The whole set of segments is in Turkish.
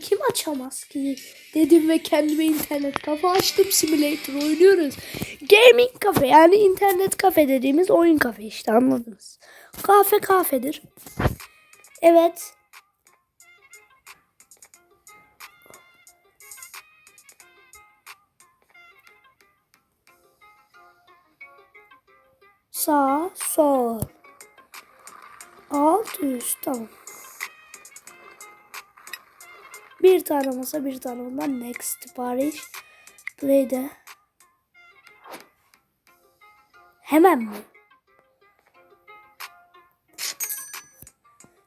Kim açamaz ki? Dedim ve kendime internet kafe açtım. Simulator oynuyoruz. Gaming kafe yani internet kafe dediğimiz oyun kafe işte anladınız. Kafe kafedir. Evet. Sağ, sol. Alt, üst, tamam. Bir tane masa, bir tane bundan next sipariş. Play'de. Hemen mi?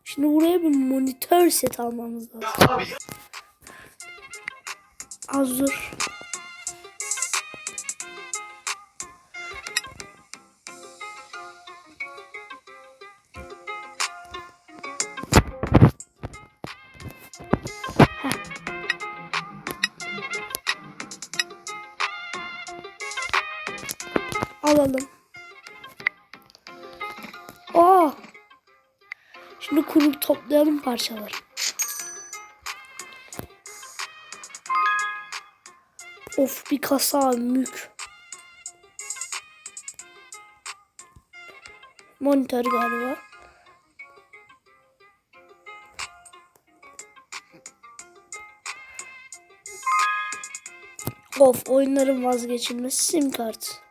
Şimdi buraya bir monitör set almamız lazım. Az dur. Alalım. Aa! Şimdi kurup toplayalım parçaları. Of bir kasa mük. Monitör galiba. Of oyunların vazgeçilmez sim kart.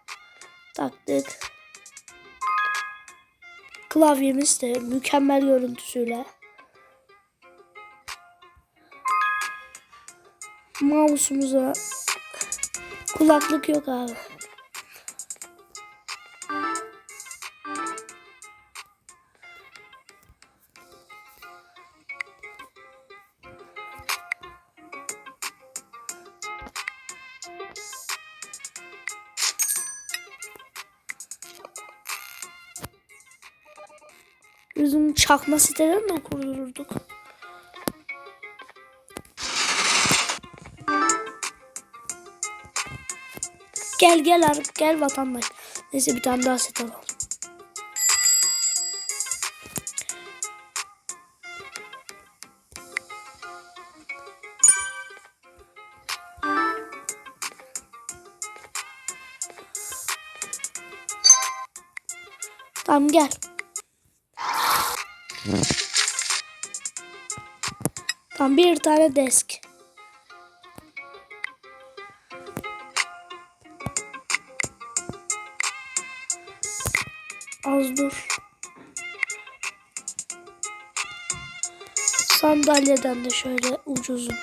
Taktık. Klavyemiz de mükemmel görüntüsüyle. Mouse'umuza kulaklık yok abi. Bizim çakma siteden de kurdururduk. Gel gel artık gel vatandaş. Neyse bir tane daha set alalım. Tamam gel. Tam bir tane desk. Az dur. Sandalyeden de şöyle tane.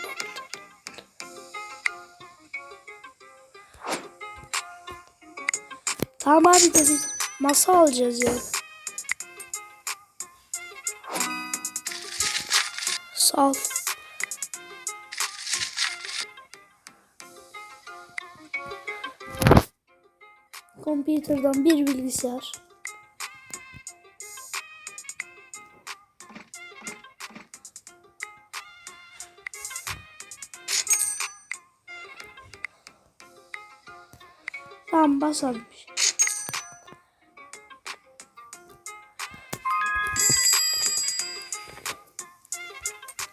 Tamam abi de biz masa alacağız ya. Sağ ol. Computer'dan bir bilgisayar. Tamam basalım.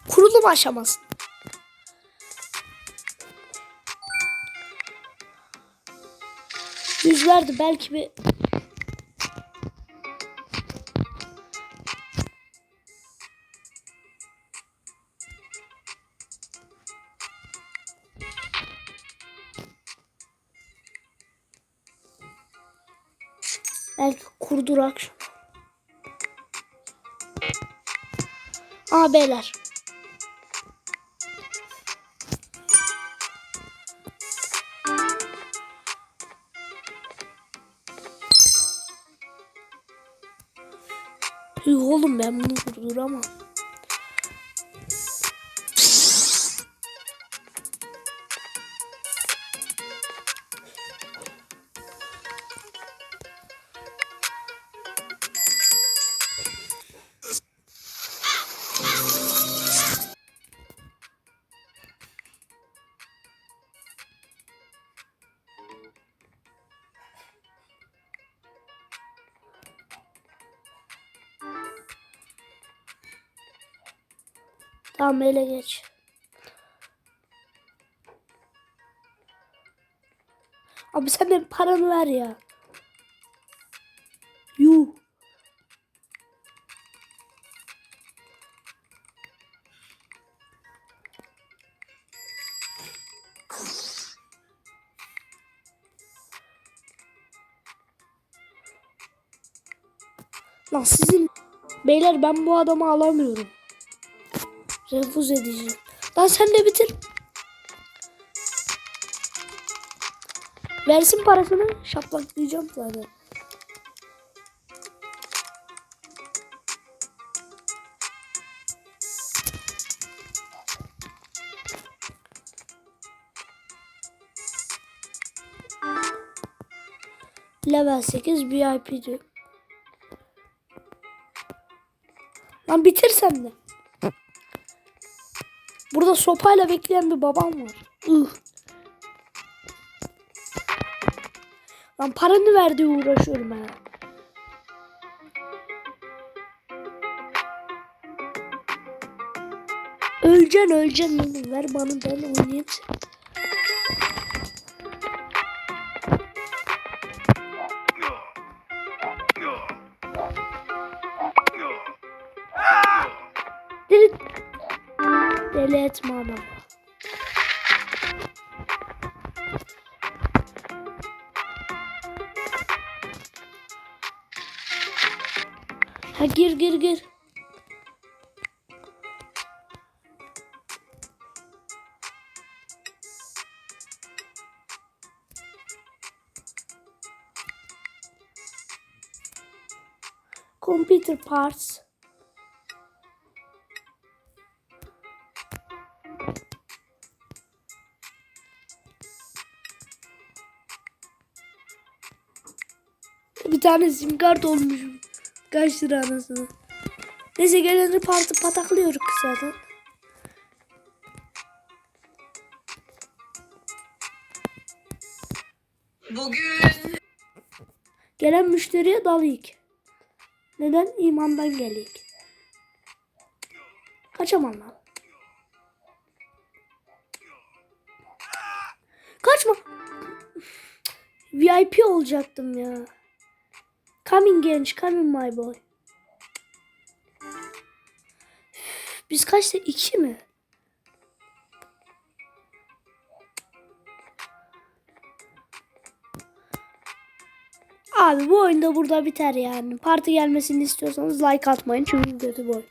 Kurulum aşaması. Yüz verdi belki bir Belki kurdurak. Aa beyler. Oğlum ben bunu kurduramam. Tamam ele geç. Abi sen de paranı ver ya. Yuh. Lan sizin beyler ben bu adamı alamıyorum. Refuz edeceğim. Lan sen de bitir. Versin parasını şaplaklayacağım zaten. Level 8 VIP diyor. Lan bitirsen de. Burada sopayla bekleyen bir babam var. Ih. Lan paranı ver diye uğraşıyorum ben. Öleceksin öleceksin oğlum. Ver bana ben oynayayım seni. Deli, deli etme adamı. Ha gir gir gir. Computer parts. Tane sim kart olmuş. Kaç lira anasını. Neyse geleni partı pataklıyoruz zaten. Bugün Gelen müşteriye dalayık. Neden? İmandan geliyik. Kaçamam lan. Kaçma. VIP olacaktım ya. Coming genç, coming my boy. Biz kaçta? iki mi? Abi bu oyunda burada biter yani. Parti gelmesini istiyorsanız like atmayın çünkü kötü bu oyun.